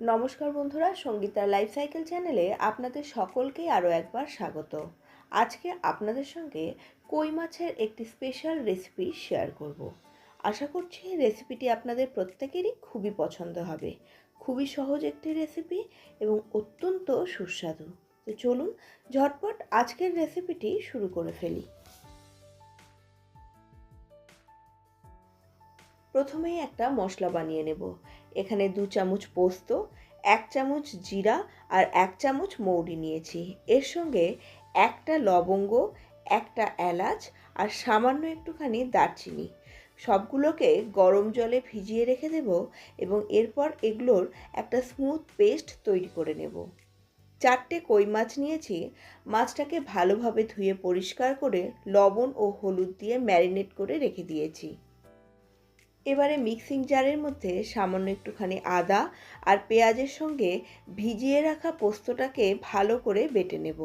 নমস্কার বন্ধুরা, Sangeeta life cycle চ্যানেলে আপনাদের সকলকেই আরও একবার স্বাগত। আজকে আপনাদের সঙ্গে কই মাছের একটি স্পেশাল রেসিপি শেয়ার করব। আশা করছি রেসিপিটি আপনাদের প্রত্যেকেরই খুবই পছন্দ হবে। খুবই সহজ একটি রেসিপি এবং অত্যন্ত সুস্বাদু। তো চলুন, ঝটপট আজকের রেসিপিটি শুরু করে ফেলি। প্রথমেই একটা মশলা বানিয়ে নেব। এখানে দু চামচ পোস্ত, এক চামচ জিরা আর এক চামচ মৌরি নিয়েছি। এর সঙ্গে একটা লবঙ্গ, একটা এলাচ আর সামান্য একটুখানি দারচিনি। সবগুলোকে গরম জলে ভিজিয়ে রেখে দেব এবং এরপর এগুলোর একটা স্মুথ পেস্ট তৈরি করে নেব। চারটে কই মাছ নিয়েছি। মাছটাকে ভালোভাবে ধুয়ে পরিষ্কার করে লবণ ও হলুদ দিয়ে ম্যারিনেট করে রেখে দিয়েছি। এবারে মিক্সিং জারের মধ্যে সামান্য একটুখানি আদা আর পেঁয়াজের সঙ্গে ভিজিয়ে রাখা পোস্তটাকে ভালো করে বেটে নেব।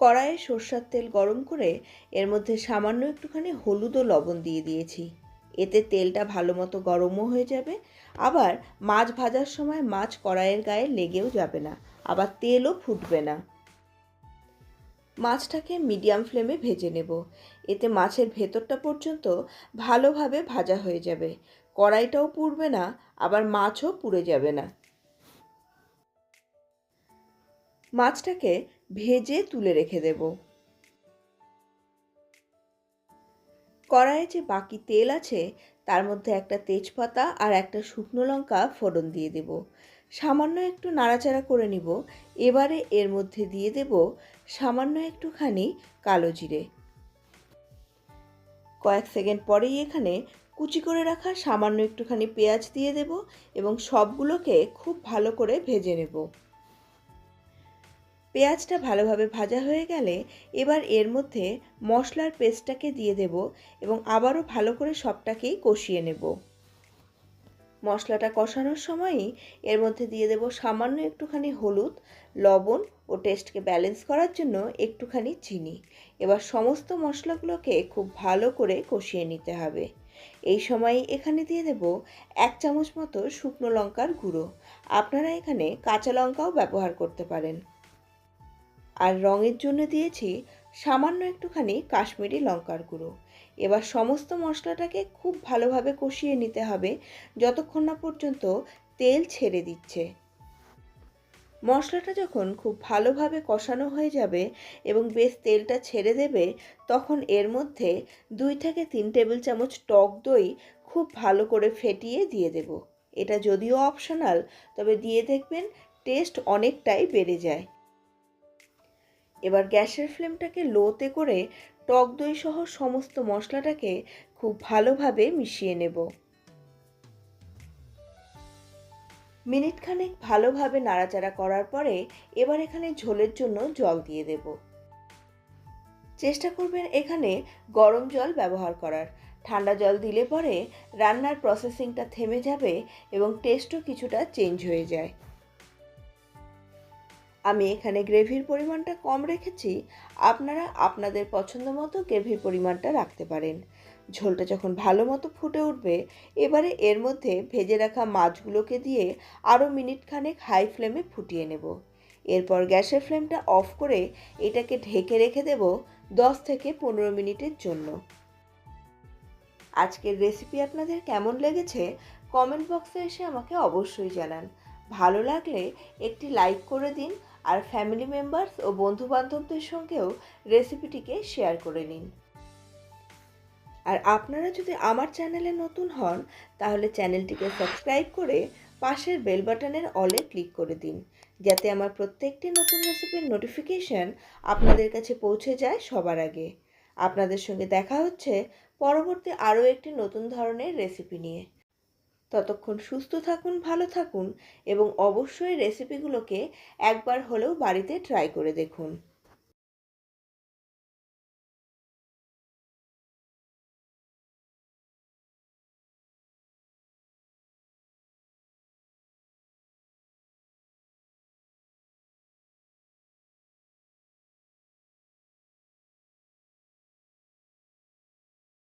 কড়াইয়ে সর্ষার তেল গরম করে এর মধ্যে সামান্য একটুখানি হলুদ ও লবণ দিয়ে দিয়েছি। এতে তেলটা ভালো মতো গরমও হয়ে যাবে। আবার মাছ ভাজার সময় মাছ কড়াইয়ের গায়ে লেগেও যাবে না। আবার তেলও ফুটবে না। মাছটাকে মিডিয়াম ফ্লেমে ভেজে নেব। এতে মাছের ভেতরটা পর্যন্ত ভালোভাবে ভাজা হয়ে যাবে। কড়াইটাও পুড়বে না, আবার মাছও পুড়ে যাবে না। মাছটাকে ভেজে তুলে রেখে দেব। কড়াইয়ে যে বাকি তেল আছে, তার মধ্যে একটা তেজপাতা আর একটা শুকনো লঙ্কা ফোড়ন দিয়ে দেব। সামান্য একটু নাড়াচাড়া করে নিব। এবারে এর মধ্যে দিয়ে দেব সামান্য একটুখানি কালো জিরে। কয়েক সেকেন্ড পরেই এখানে কুচি করে রাখা সামান্য একটুখানি পেঁয়াজ দিয়ে দেব এবং সবগুলোকে খুব ভালো করে ভেজে নেব। পেঁয়াজটা ভালোভাবে ভাজা হয়ে গেলে এবার এর মধ্যে মশলার পেস্টটাকে দিয়ে দেব এবং আবারও ভালো করে সবটাকেই কষিয়ে নেব। মশলাটা কষানোর সময়ই এর মধ্যে দিয়ে দেব সামান্য একটুখানি হলুদ, লবণ ও টেস্টকে ব্যালেন্স করার জন্য একটুখানি চিনি। এবার সমস্ত মশলাগুলোকে খুব ভালো করে কষিয়ে নিতে হবে। এই সময় এখানে দিয়ে দেব এক চামচ মতো শুকনো লঙ্কার গুঁড়ো। আপনারা এখানে কাঁচা লঙ্কাও ব্যবহার করতে পারেন। আর রঙের জন্য দিয়েছি সামান্য একটুখানি কাশ্মীরি লঙ্কার গুঁড়ো। এবার সমস্ত মশলাটাকে খুব ভালোভাবে কষিয়ে নিতে হবে, যতক্ষণ না পর্যন্ত তেল ছেড়ে দিচ্ছে। মশলাটা যখন খুব ভালোভাবে কষানো হয়ে যাবে এবং বেশ তেলটা ছেড়ে দেবে, তখন এর মধ্যে দুই থেকে তিন টেবিল চামচ টক দই খুব ভালো করে ফেটিয়ে দিয়ে দেব। এটা যদিও অপশনাল, তবে দিয়ে দেখবেন টেস্ট অনেকটাই বেড়ে যায়। এবার গ্যাসের ফ্লেমটাকে লোতে করে টক দই সহ সমস্ত মশলাটাকে খুব ভালোভাবে মিশিয়ে নেব। মিনিট খানেক ভালোভাবে নাড়াচাড়া করার পরে এবার এখানে ঝোলের জন্য জল দিয়ে দেব। চেষ্টা করবেন এখানে গরম জল ব্যবহার করার। ঠান্ডা জল দিলে পরে রান্নার প্রসেসিংটা থেমে যাবে এবং টেস্টও কিছুটা চেঞ্জ হয়ে যায়। আমি এখানে গ্রেভির পরিমাণটা কম রেখেছি, আপনারা আপনাদের পছন্দ মতো গ্রেভির পরিমাণটা রাখতে পারেন। ঝোলটা যখন ভালো মতো ফুটে উঠবে, এবারে এর মধ্যে ভেজে রাখা মাছগুলোকে দিয়ে আরও মিনিট খানেক হাই ফ্লেমে ফুটিয়ে নেব। এরপর গ্যাসের ফ্লেমটা অফ করে এটাকে ঢেকে রেখে দেব দশ থেকে পনেরো মিনিটের জন্য। আজকের রেসিপি আপনাদের কেমন লেগেছে, কমেন্ট বক্সে এসে আমাকে অবশ্যই জানান। ভালো লাগলে একটি লাইক করে দিন আর ফ্যামিলি মেম্বার্স ও বন্ধুবান্ধবদের সঙ্গেও রেসিপিটিকে শেয়ার করে নিন। আর আপনারা যদি আমার চ্যানেলে নতুন হন, তাহলে চ্যানেলটিকে সাবস্ক্রাইব করে পাশের বেল বাটনের অলে ক্লিক করে দিন, যাতে আমার প্রত্যেকটি নতুন রেসিপির নোটিফিকেশান আপনাদের কাছে পৌঁছে যায় সবার আগে। আপনাদের সঙ্গে দেখা হচ্ছে পরবর্তী আরও একটি নতুন ধরনের রেসিপি নিয়ে। ততক্ষণ সুস্থ থাকুন ভালো থাকুন এবং অবশ্যই রেসিপিগুলোকে একবার হলেও বাড়িতে ট্রাই করে দেখুন।